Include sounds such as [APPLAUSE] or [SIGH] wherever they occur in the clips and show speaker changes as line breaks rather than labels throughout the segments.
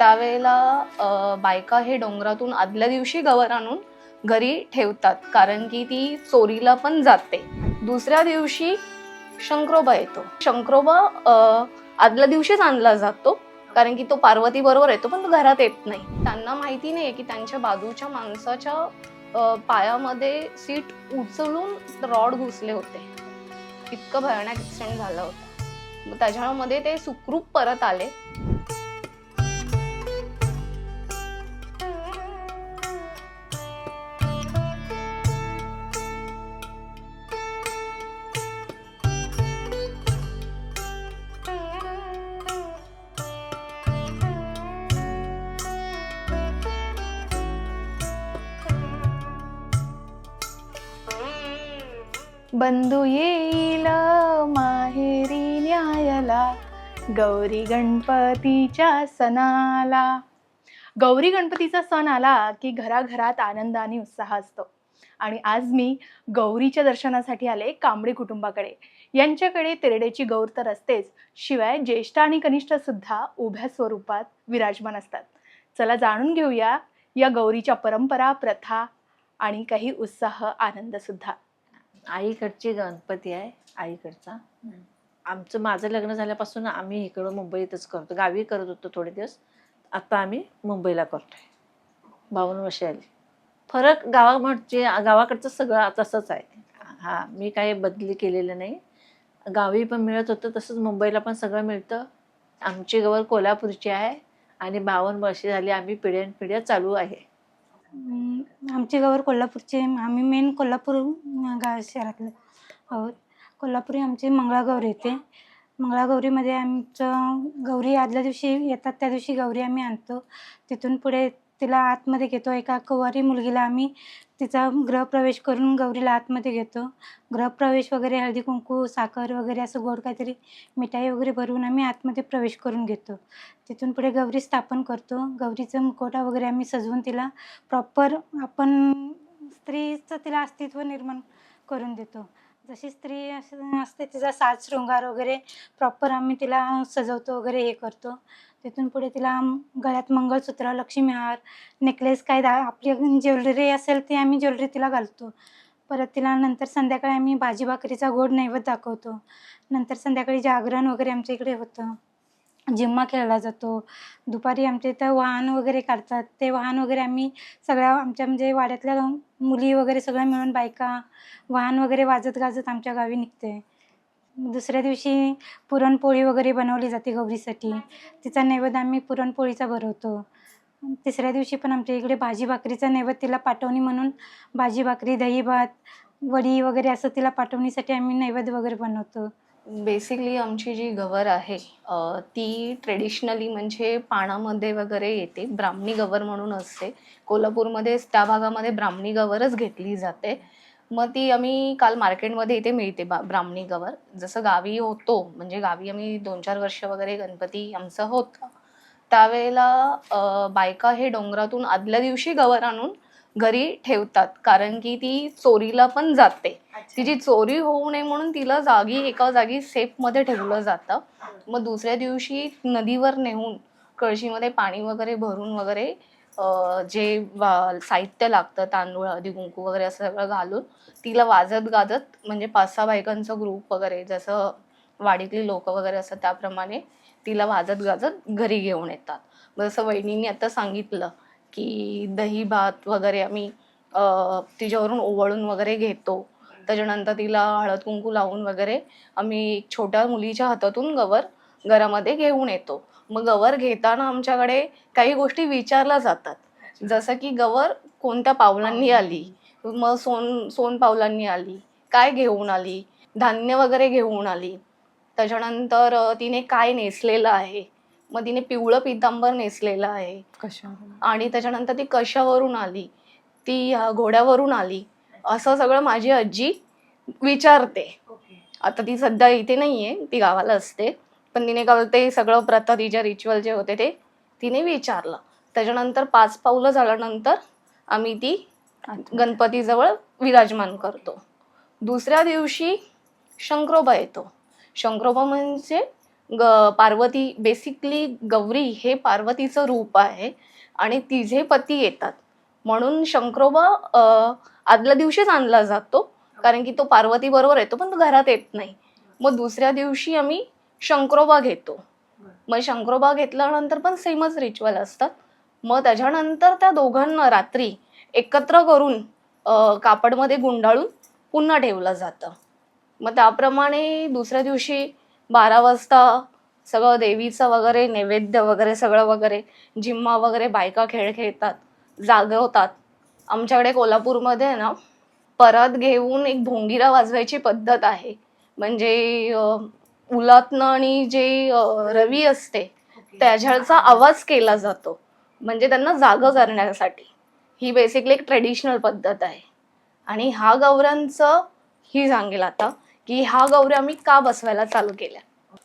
त्यावेळेला बायका हे डोंगरातून आदल्या दिवशी गवर आणून घरी ठेवतात कारण की ती चोरीला पण जाते. दुसऱ्या दिवशी शंकरोबा येतो. शंकरोबा आदल्या दिवशीच आणला जातो कारण की तो पार्वती बरोबर येतो पण तो घरात येत नाही. त्यांना माहिती नाही की त्यांच्या बाजूच्या माणसाच्या पायामध्ये सीट उचलून रॉड घुसले होते. इतकं भयानक ॲक्सिडेंट झाला होता. त्याच्यामध्ये ते सुखरूप परत आले. बंधू येईल माहेरी न्यायला गौरी गणपतीच्या सणाला गौरी गणपतीचा सण आला की घराघरात आनंद आणि उत्साह असतो आणि आज मी गौरीच्या दर्शनासाठी आले कांबळी कुटुंबाकडे यांच्याकडे तेरडेची गौर तर असतेच शिवाय ज्येष्ठ आणि कनिष्ठ सुद्धा उभ्या स्वरूपात विराजमान असतात चला जाणून घेऊया या गौरीच्या परंपरा प्रथा आणि काही उत्साह आनंद सुद्धा
आईकडची गणपती आहे आईकडचा. आमचं माझं लग्न झाल्यापासून आम्ही इकडं मुंबईतच करतो. गावी करत होतो थोडे दिवस. आता आम्ही मुंबईला करतोय. बावन्न वर्षे आली. फरक गावा म्हणजे गावाकडचं सगळं तसंच आहे. हा मी काही बदली केलेलं नाही. गावी पण मिळत होतं तसंच मुंबईला पण सगळं मिळतं. आमची गवर कोल्हापूरची आहे आणि बावन्न वर्षे झाली आम्ही पिढ्यान पिढ्या चालू आहे.
आमचे गावर कोल्हापूरचे आम्ही मेन कोल्हापूर गाव शहरातले आहोत. कोल्हापुरी आमची मंगळागौरी येते. मंगळागौरीमध्ये आमचं गौरी आदल्या दिवशी येतात त्या दिवशी गौरी आम्ही आणतो. तिथून पुढे तिला आतमध्ये घेतो. एका कुवारी मुलगीला आम्ही तिचा गृहप्रवेश करून गौरीला आतमध्ये घेतो. गृहप्रवेश वगैरे हळदी कुंकू साखर वगैरे असं गोड काहीतरी मिठाई वगैरे भरवून आम्ही आतमध्ये प्रवेश करून घेतो. तिथून पुढे गौरी स्थापन करतो. गौरीचं मुखवटा वगैरे आम्ही सजवून तिला प्रॉपर आपण स्त्रीचं तिला अस्तित्व निर्माण करून देतो. जशी स्त्री अस- असते तिचा साज शृंगार वगैरे प्रॉपर आम्ही तिला सजवतो वगैरे हे करतो. तिथून पुढे तिला गळ्यात मंगळसूत्र लक्ष्मीहार नेकलेस काय दा आपली ज्वेलरी असेल ती आम्ही ज्वेलरी तिला घालतो. परत तिला नंतर संध्याकाळी आम्ही भाजी भाकरीचा गोड नैवेद्य दाखवतो. नंतर संध्याकाळी जागरण वगैरे आमच्या इकडे होतं. जिम्मा खेळला जातो. दुपारी आमच्या इथं वाहन वगैरे काढतात. ते वाहन वगैरे आम्ही सगळ्या आमच्या म्हणजे वाड्यातल्या मुली वगैरे सगळ्या मिळून बायका वाहन वगैरे वाजत गाजत आमच्या गावी निघते. दुसऱ्या दिवशी पुरणपोळी वगैरे बनवली जाते गौरीसाठी. तिचा नैवेद्य आम्ही पुरणपोळीचा भरवतो. तिसऱ्या दिवशी पण आमच्या इकडे भाजी भाकरीचा नैवेद्य तिला पाठवणी म्हणून भाजी भाकरी दही भात वडी वगैरे असं तिला पाठवणीसाठी आम्ही नैवेद्य वगैरे बनवतो.
बेसिकली आमची जी गवर आहे अ, ती ट्रेडिशनली म्हणजे पानामध्ये वगैरे येते ब्राह्मणी गवर म्हणून असते. कोल्हापूरमध्ये त्या भागामध्ये ब्राह्मणी गवरच घेतली जाते. मग ती आम्ही काल मार्केटमध्ये इथे मिळते बा ब्राह्मणी गवर. जसं गावी होतो म्हणजे गावी आम्ही दोन चार वर्ष वगैरे गणपती आमचं होतं. त्यावेळेला अ, बायका हे डोंगरातून आदल्या दिवशी गवर आणून घरी ठेवतात. कारण की ती चोरीला पण जाते. तिची चोरी होऊ नये म्हणून तिला जागी एका जागी सेफमध्ये ठेवलं जातं. मग दुसऱ्या दिवशी नदीवर नेऊन कळशीमध्ये पाणी वगैरे भरून वगैरे जे साहित्य लागतं तांदूळ हळदी कुंकू वगैरे असं सगळं घालून तिला वाजत गाजत म्हणजे पाच सहा बायकांचा ग्रुप वगैरे जसं वाडीतली लोक वगैरे असतात त्याप्रमाणे तिला वाजत गाजत घरी घेऊन येतात. मग जसं वहिनींनी आता सांगितलं की दही भात वगैरे आम्ही तिच्यावरून ओवाळून वगैरे घेतो. त्याच्यानंतर तिला हळद कुंकू लावून वगैरे आम्ही छोट्या मुलीच्या हातातून गवर घरामध्ये घेऊन येतो. मग गवर घेताना आमच्याकडे काही गोष्टी विचारल्या जातात. जसं की गवर कोणत्या पावलांनी आली? मग सोन सोन पावलांनी आली. काय घेऊन आली? धान्य वगैरे घेऊन आली. त्याच्यानंतर तिने काय नेसलेलं आहे? मग तिने पिवळं पितांबर नेसलेलं आहे. आणि त्याच्यानंतर ती कशावरून आली? ती अं, घोड्यावरून आली. असं सगळं माझी आजी विचारते. आता ती सध्या इथे नाहीये ती गावाला असते. पण तिने काल ते सगळं प्रथा तिच्या रिच्युअल जे होते ते तिने विचारलं. त्याच्यानंतर पाच पावलं झाल्यानंतर आम्ही ती गणपतीजवळ विराजमान करतो. दुसऱ्या दिवशी शंकरोबा येतो. शंकरोबा म्हणजे ग पार्वती बेसिकली गौरी हे पार्वतीचं रूप आहे आणि तिचे पती येतात. म्हणून शंकरोबा आदल्या दिवशीच आणला जातो कारण की तो पार्वती बरोबर येतो पण तो घरात येत नाही. मग दुसऱ्या दिवशी आम्ही शंकरोबा घेतो. मग शंकरोबा घेतल्यानंतर पण सेमच रिच्युअल असतात. मग त्याच्यानंतर त्या दोघांना रात्री एकत्र करून कापडमध्ये गुंडाळून पुन्हा ठेवलं जातं. मग त्याप्रमाणे दुसऱ्या दिवशी बारा वाजता सगळं देवीचं वगैरे नैवेद्य वगैरे सगळं वगैरे जिम्मा वगैरे बायका खेळ खेळतात जागवतात. आमच्याकडे कोल्हापूरमध्ये ना परत घेऊन एक भोंगिरा वाजवायची पद्धत आहे. म्हणजे उलातनं आणि जे रवी असते त्याच्याचा आवाज केला जातो. म्हणजे त्यांना जाग करण्यासाठी. ही बेसिकली एक ट्रेडिशनल पद्धत आहे. आणि हा गौऱ्यांचं ही सांगेल आता की हा गौऱ्या आम्ही का बसवायला चालू केल्या?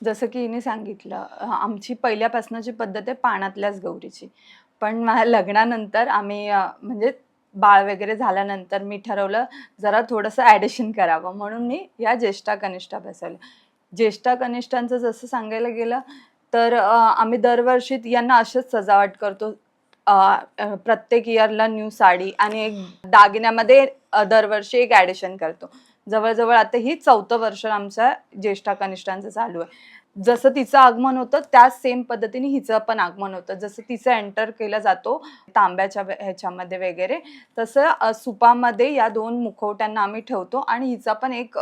जसं की हिने सांगितलं आमची आमची पहिल्यापासूनची पद्धत आहे पाण्यातल्याच गौरीची. पण माझ्या लग्नानंतर आम्ही म्हणजे बाळ वगैरे झाल्यानंतर मी ठरवलं जरा थोडंसं ॲडिशन करावं. म्हणून मी या ज्येष्ठा कनिष्ठा बसवल्या. ज्येष्ठा कनिष्ठांचं जसं सांगायला गेलं तर आम्ही दरवर्षी यांना अशीच सजावट करतो. प्रत्येक इयरला न्यू साडी आणि एक दागिन्यामध्ये दरवर्षी एक ॲडिशन करतो. जवळजवळ आता ही चौथं वर्ष आमच्या ज्येष्ठा कनिष्ठांचं चालू आहे. जसं तिचं आगमन होतं त्याच सेम पद्धतीने हिचं पण आगमन होतं. जसं तिचं एंटर केला जातो तांब्याच्या ह्याच्यामध्ये वगैरे तसं सुपामध्ये या दोन मुखवट्यांना आम्ही ठेवतो आणि हिचा पण एक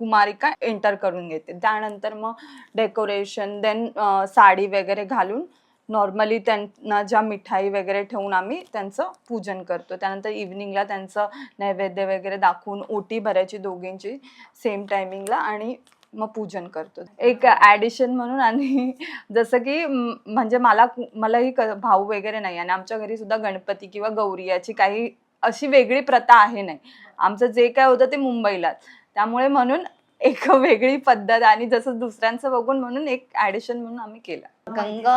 कुमारिका एंटर करून घेते. त्यानंतर मग डेकोरेशन देन साडी वगैरे घालून नॉर्मली त्यांना ज्या मिठाई वगैरे ठेवून आम्ही त्यांचं पूजन करतो. त्यानंतर इव्हनिंगला त्यांचं नैवेद्य वगैरे दाखवून ओटी भरायची दोघींची सेम टायमिंगला आणि मग पूजन करतो. एक ॲडिशन म्हणून आणि [LAUGHS] जसं की म्हणजे मला मलाही क- भाऊ वगैरे नाही आणि आमच्या घरी सुद्धा गणपती किंवा गौरी याची काही अशी वेगळी प्रथा आहे नाही. आमचं जे काय होतं ते मुंबईलाच. त्यामुळे म्हणून एक वेगळी पद्धत आणि जसं दुसऱ्यांचं बघून म्हणून एक ॲडिशन म्हणून आम्ही केलं.
गंगा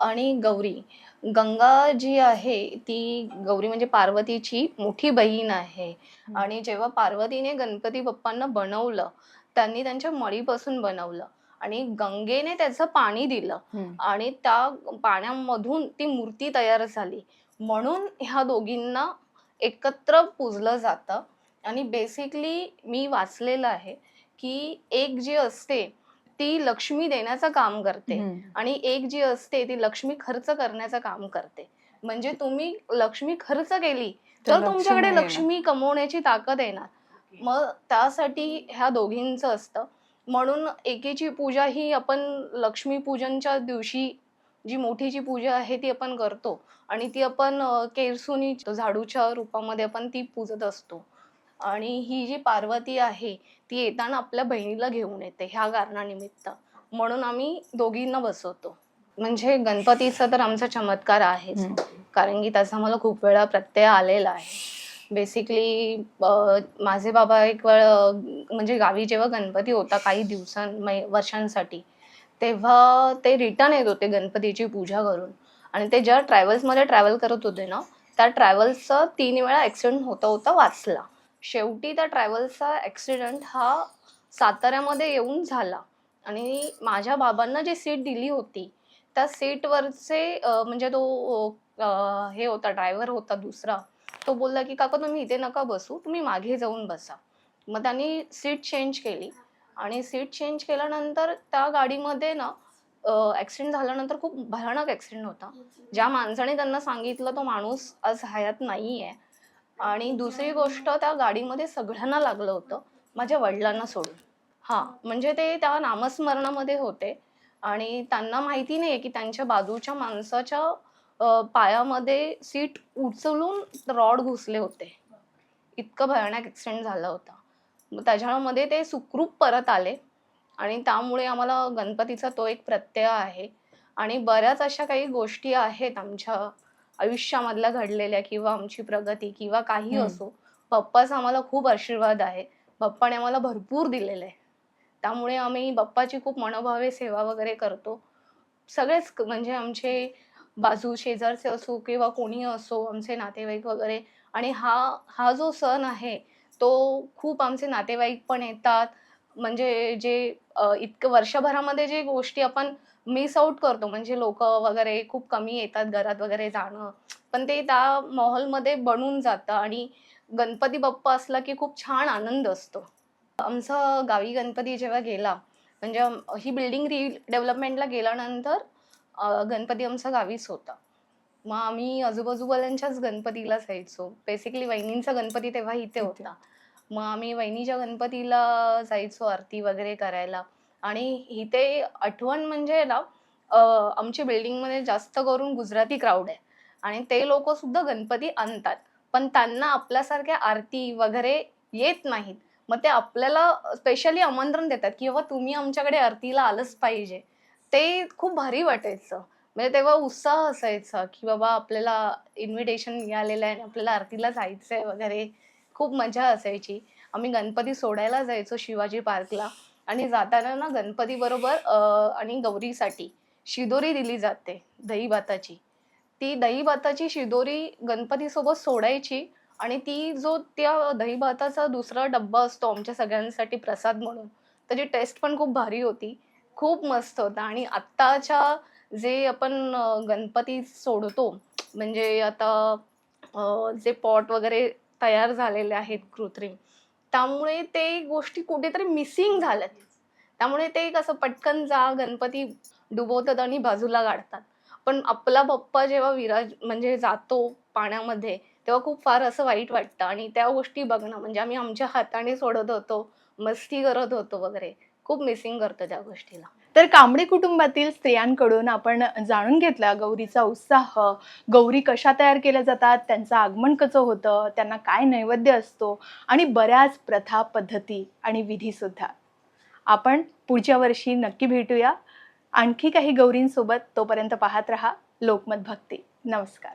आणि गौरी. गंगा जी आहे ती गौरी म्हणजे पार्वतीची मोठी बहीण आहे. आणि जेव्हा पार्वतीने गणपती बाप्पांना बनवलं त्यांनी त्यांच्या मळीपासून बनवलं आणि गंगेने त्याचं पाणी दिलं आणि त्या पाण्यामधून ती मूर्ती तयार झाली. म्हणून ह्या दोघींना एकत्र पूजलं जातं. आणि बेसिकली मी वाचलेलं आहे की एक जी असते ती लक्ष्मी देण्याचं काम करते. आणि एक जी असते ती लक्ष्मी खर्च करण्याचं काम करते. म्हणजे तुम्ही लक्ष्मी खर्च केली
तर
तुमच्याकडे
लक्ष्मी
कमवण्याची ताकद येणार. मग त्यासाठी ह्या दोघींचं असतं. म्हणून एकेची पूजा ही आपण लक्ष्मी पूजनच्या दिवशी जी मोठीची पूजा आहे ती आपण करतो. आणि ती आपण केरसुनी झाडूच्या रूपामध्ये आपण ती पूजत असतो. आणि ही जी पार्वती आहे ती येताना आपल्या बहिणीला घेऊन येते ह्या कारणानिमित्त. म्हणून आम्ही दोघींना बसवतो. म्हणजे गणपतीचा तर आमचा चमत्कार आहेच. कारण की त्याचा मला खूप वेळा प्रत्यय आलेला आहे. बेसिकली माझे बाबा एक वेळ म्हणजे गावी जेव्हा गणपती होता काही दिवसां वर्षांसाठी तेव्हा ते रिटर्न येत होते गणपतीची पूजा करून. आणि ते ज्या ट्रॅव्हल्समध्ये ट्रॅव्हल करत होते ना त्या ट्रॅव्हल्सचा तीन वेळा ॲक्सिडेंट होता होता वाचला. शेवटी त्या ट्रॅव्हल्सचा ॲक्सिडंट हा साताऱ्यामध्ये येऊन झाला. आणि माझ्या बाबांना जी सीट दिली होती त्या सीटवरचे म्हणजे तो हे होता ड्रायव्हर होता दुसरा तो बोलला की काका तुम्ही इथे नका बसू तुम्ही मागे जाऊन बसा. मग त्यांनी सीट चेंज केली. आणि सीट चेंज केल्यानंतर त्या गाडीमध्ये ना ॲक्सिडेंट झाल्यानंतर खूप भयानक ॲक्सिडेंट होता. ज्या माणसाने त्यांना सांगितलं तो माणूस आज हयात नाही आहे आणि दुसरी गोष्ट त्या गाडीमध्ये सगळ्यांना लागलं होतं माझ्या वडिलांना सोडून. हां म्हणजे ते त्या नामस्मरणामध्ये होते. आणि त्यांना माहिती नाही आहे की त्यांच्या बाजूच्या माणसाच्या पायामध्ये सीट उचलून रॉड घुसले होते. इतकं भयानक ॲक्सिडेंट झाला होता. त्याच्यामध्ये ते सुखरूप परत आले. आणि त्यामुळे आम्हाला गणपतीचा तो एक प्रत्यय आहे. आणि बऱ्याच अशा काही गोष्टी आहेत आमच्या आयुष्यामधल्या घडलेल्या किंवा आमची प्रगती किंवा काही. असो बाप्पाचा आम्हाला खूप आशीर्वाद आहे. बाप्पाने आम्हाला भरपूर दिलेलं आहे. त्यामुळे आम्ही बाप्पाची खूप मनोभावे सेवा वगैरे करतो. सगळेच म्हणजे आमचे बाजू शेजारचे असो किंवा कोणी असो आमचे नातेवाईक वगैरे आणि हा हा जो सण आहे तो खूप आमचे नातेवाईक पण येतात. म्हणजे जे इतकं वर्षभरामध्ये जे गोष्टी आपण मिस आउट करतो. म्हणजे लोक वगैरे खूप कमी येतात घरात वगैरे जाणं. पण ते त्या माहोलमध्ये बनून जातं आणि गणपती बाप्पा असला की खूप छान आनंद असतो. आमचा गावी गणपती जेव्हा गेला म्हणजे ही बिल्डिंग रिडेव्हलपमेंटला गेल्यानंतर गणपती आमचा गावीच होता. मग आम्ही आजूबाजूवाल्यांच्याच गणपतीला जायचो बेसिकली वहिनींचा गणपती तेव्हा इथे. होता. मग आम्ही वहिनीच्या गणपतीला जायचो आरती वगैरे करायला. आणि इथे आठवण म्हणजे ना आमची बिल्डिंगमध्ये जास्त करून गुजराती क्राऊड आहे. आणि ते लोक सुद्धा गणपती आणतात. पण त्यांना आपल्यासारख्या आरती वगैरे येत नाहीत. मग ते आपल्याला स्पेशली आमंत्रण देतात की बाबा तुम्ही आमच्याकडे आरतीला आलंच पाहिजे. ते खूप भारी वाटायचं. म्हणजे तेव्हा उत्साह असायचा की बाबा आपल्याला इन्व्हिटेशन मिळालेलं आहे आणि आपल्याला आरतीला जायचं आहे वगैरे. खूप मजा असायची. आम्ही गणपती सोडायला जायचो शिवाजी पार्कला आणि जाताना ना गणपती बरोबर आणि गौरीसाठी शिदोरी दिली जाते दही भाताची ती दही भाताची शिदोरी गणपतीसोबत सोडायची आणि ती जो त्या दही भाताचा दुसरा डब्बा असतो आमच्या सगळ्यांसाठी प्रसाद म्हणून त्याची टेस्ट पण खूप भारी होती. खूप मस्त होता आणि आत्ताच्या जे आपण गणपती सोडतो म्हणजे आता जे पॉट वगैरे तयार झालेले आहेत कृत्रिम त्यामुळे ते गोष्टी कुठेतरी मिसिंग झाल्यात. त्यामुळे ते कसं पटकन जा गणपती डुबवतात आणि बाजूला काढतात पण आपला पप्पा जेव्हा विराज म्हणजे जातो पाण्यामध्ये तेव्हा खूप फार असं वाईट वाटतं. आणि त्या गोष्टी बघणं म्हणजे आम्ही आमच्या हाताने सोडत होतो मस्ती करत होतो वगैरे. खूप मिसिंग करतो त्या गोष्टीला.
तर कांबळे कुटुंबातील स्त्रियांकडून आपण जाणून घेतला गौरीचा उत्साह गौरी कशा तयार केल्या जातात त्यांचं आगमन कसं होतं त्यांना काय नैवेद्य असतो आणि बऱ्याच प्रथा पद्धती आणि विधी सुद्धा. आपण पुढच्या वर्षी नक्की भेटूया. आणखी काही गौरींसोबत तोपर्यंत पाहत रहा लोकमत भक्ती. नमस्कार.